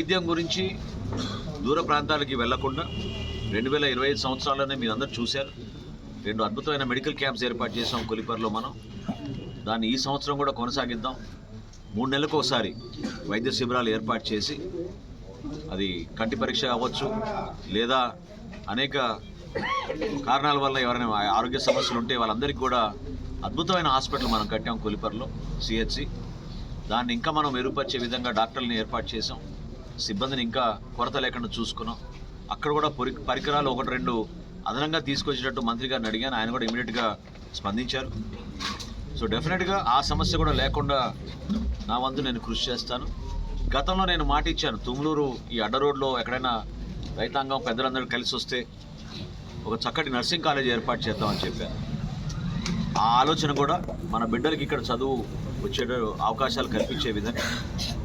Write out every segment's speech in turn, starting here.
వైద్యం గురించి దూర ప్రాంతాలకి వెళ్ళకుండా రెండు వేల ఇరవై ఐదు సంవత్సరాల్లోనే మీరు అందరు చూశారు. రెండు అద్భుతమైన మెడికల్ క్యాంప్స్ ఏర్పాటు చేసాం కొలిపర్లో మనం. దాన్ని ఈ సంవత్సరం కూడా కొనసాగిద్దాం. మూడు నెలలకు ఒకసారి వైద్య శిబిరాలు ఏర్పాటు చేసి అది కంటి పరీక్ష అవ్వచ్చు లేదా అనేక కారణాల వల్ల ఎవరైనా ఆరోగ్య సమస్యలు ఉంటే వాళ్ళందరికీ కూడా అద్భుతమైన హాస్పిటల్ మనం కట్టాం కొలిపర్లో సిహెచ్సి. దాన్ని ఇంకా మనం మెరుగుపరిచే విధంగా డాక్టర్లని ఏర్పాటు చేసాం సిబ్బందిని ఇంకా కొరత లేకుండా చూసుకున్నాం. అక్కడ కూడా పొరి పరికరాలు ఒకటి రెండు అదనంగా తీసుకొచ్చేటట్టు మంత్రి గారిని అడిగాను. ఆయన కూడా ఇమీడియట్గా స్పందించారు. సో డెఫినెట్గా ఆ సమస్య కూడా లేకుండా నా వంతు నేను కృషి చేస్తాను. గతంలో నేను మాట ఇచ్చాను తుమ్లూరు ఈ అడ్డ రోడ్లో ఎక్కడైనా రైతాంగం పెద్దలందరూ కలిసి వస్తే ఒక చక్కటి నర్సింగ్ కాలేజ్ ఏర్పాటు చేద్దామని చెప్పాను. ఆ ఆలోచన కూడా మన బిడ్డలకి ఇక్కడ చదువు వచ్చే అవకాశాలు కల్పించే విధంగా.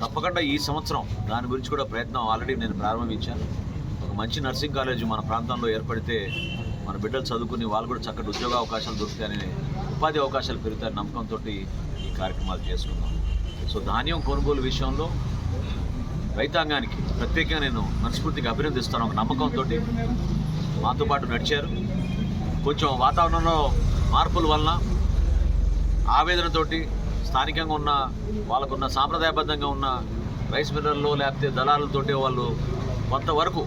తప్పకుండా ఈ సంవత్సరం దాని గురించి కూడా ప్రయత్నం ఆల్రెడీ నేను ప్రారంభించాను. ఒక మంచి నర్సింగ్ కాలేజ్ మన ప్రాంతంలో ఏర్పడితే మన బిడ్డలు చదువుకుని వాళ్ళు కూడా చక్కటి ఉద్యోగ అవకాశాలు దొరుకుతాయని ఉపాధి అవకాశాలు పెరుగుతాయని నమ్మకంతో ఈ కార్యక్రమాలు చేసుకున్నాం. సో ధాన్యం కొనుగోలు విషయంలో రైతాంగానికి ప్రత్యేకంగా నేను మనస్ఫూర్తిగా అభినందిస్తాను. ఒక నమ్మకంతో మాతో పాటు నడిచారు. కొంచెం వాతావరణంలో మార్పుల వలన ఆవేదనతోటి స్థానికంగా ఉన్న వాళ్ళకున్న సాంప్రదాయబద్ధంగా ఉన్న రైస్ మిల్లర్లు లేకపోతే దళాలతోటి వాళ్ళు కొంతవరకు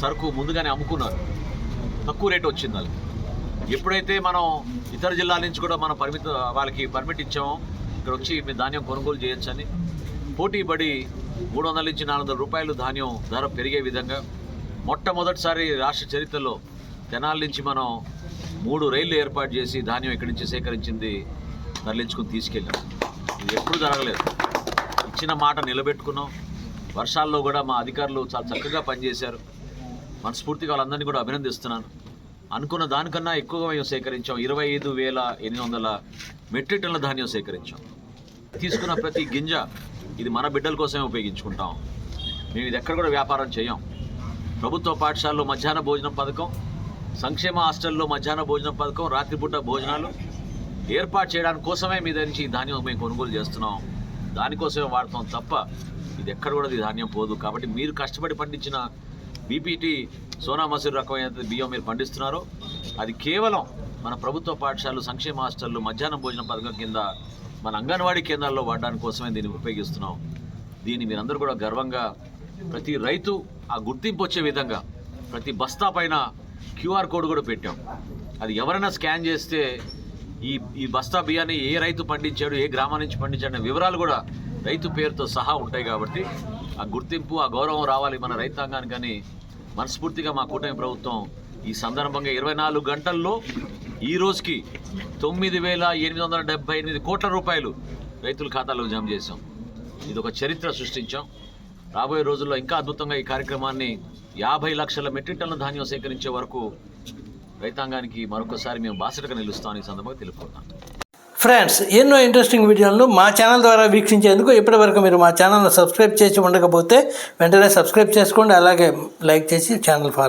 సరుకు ముందుగానే అమ్ముకున్నారు. తక్కువ రేటు వచ్చింది వాళ్ళకి. ఎప్పుడైతే మనం ఇతర జిల్లాల నుంచి కూడా మనం పరిమిత వాళ్ళకి పర్మిట్ ఇచ్చామో ఇక్కడ వచ్చి మీ ధాన్యం కొనుగోలు చేయొచ్చని పోటీ పడి మూడు వందల నుంచి నాలుగు వందల రూపాయలు ధాన్యం ధర పెరిగే విధంగా మొట్టమొదటిసారి రాష్ట్ర చరిత్రలో తెనాల నుంచి మనం మూడు రైళ్ళు ఏర్పాటు చేసి ధాన్యం ఇక్కడి నుంచి సేకరించింది తరలించుకుని తీసుకెళ్ళాం. ఇది ఎప్పుడు జరగలేదు. ఇచ్చిన మాట నిలబెట్టుకున్నాం. వర్షాల్లో కూడా మా అధికారులు చాలా చక్కగా పనిచేశారు. మనస్ఫూర్తిగా వాళ్ళందరినీ కూడా అభినందిస్తున్నాను. అనుకున్న దానికన్నా ఎక్కువగా మేము సేకరించాం. ఇరవై ఐదు వేల ఎనిమిది వందల మెట్రిక్ టన్నుల ధాన్యం సేకరించాం. తీసుకున్న ప్రతి గింజ ఇది మన బిడ్డల కోసమే ఉపయోగించుకుంటాం. మేము ఇది ఎక్కడ కూడా వ్యాపారం చేయం. ప్రభుత్వ పాఠశాలలో మధ్యాహ్న భోజనం పథకం సంక్షేమ హాస్టల్లో మధ్యాహ్న భోజన పథకం రాత్రిపూట భోజనాలు ఏర్పాటు చేయడానికి కోసమే మీ దగ్గర నుంచి ఈ ధాన్యం మేము కొనుగోలు చేస్తున్నాం. దానికోసమే వాడతాం తప్ప ఇది ఎక్కడ కూడా ఈ ధాన్యం పోదు. కాబట్టి మీరు కష్టపడి పండించిన బీపీటీ సోనా మసూరి రకమైన బియ్యం మీరు పండిస్తున్నారో అది కేవలం మన ప్రభుత్వ పాఠశాలలు సంక్షేమ హాస్టళ్ళు మధ్యాహ్నం భోజన పథకం కింద మన అంగన్వాడీ కేంద్రాల్లో వాడడానికి కోసమే దీన్ని ఉపయోగిస్తున్నాం. దీన్ని మీరందరూ కూడా గర్వంగా ప్రతి రైతు ఆ గుర్తింపు వచ్చే విధంగా ప్రతి బస్తా పైన క్యూఆర్ కోడ్ కూడా పెట్టాం. అది ఎవరైనా స్కాన్ చేస్తే ఈ ఈ బస్తా బియ్యాన్ని ఏ రైతు పండించాడు ఏ గ్రామం నుంచి పండించాడు అనే వివరాలు కూడా రైతు పేరుతో సహా ఉంటాయి కాబట్టి ఆ గుర్తింపు ఆ గౌరవం రావాలి మన రైతాంగానికి కానీ మనస్ఫూర్తిగా మా కూటమి ప్రభుత్వం ఈ సందర్భంగా ఇరవై నాలుగు గంటల్లో ఈ రోజుకి తొమ్మిది వేల ఎనిమిది వందల డెబ్బై ఎనిమిది కోట్ల రూపాయలు రైతుల ఖాతాలో జమ చేశాం. ఇది ఒక చరిత్ర సృష్టించాం. రాబోయే రోజుల్లో ఇంకా అద్భుతంగా ఈ కార్యక్రమాన్ని యాభై లక్షల మెట్రిక్ టన్నుల ధాన్యం సేకరించే వరకు రైతాంగానికి మరొకసారి మేము బాసటగా నిలుస్తామని ఈ సందర్భంగా తెలుపుకుంటున్నాం. ఫ్రెండ్స్ ఎన్నో ఇంట్రెస్టింగ్ వీడియోలను మా ఛానల్ ద్వారా వీక్షించేందుకు ఇప్పటివరకు మీరు మా ఛానల్ను సబ్స్క్రైబ్ చేసి ఉండకపోతే వెంటనే సబ్స్క్రైబ్ చేసుకోండి అలాగే లైక్ చేసి ఛానల్ ఫాలో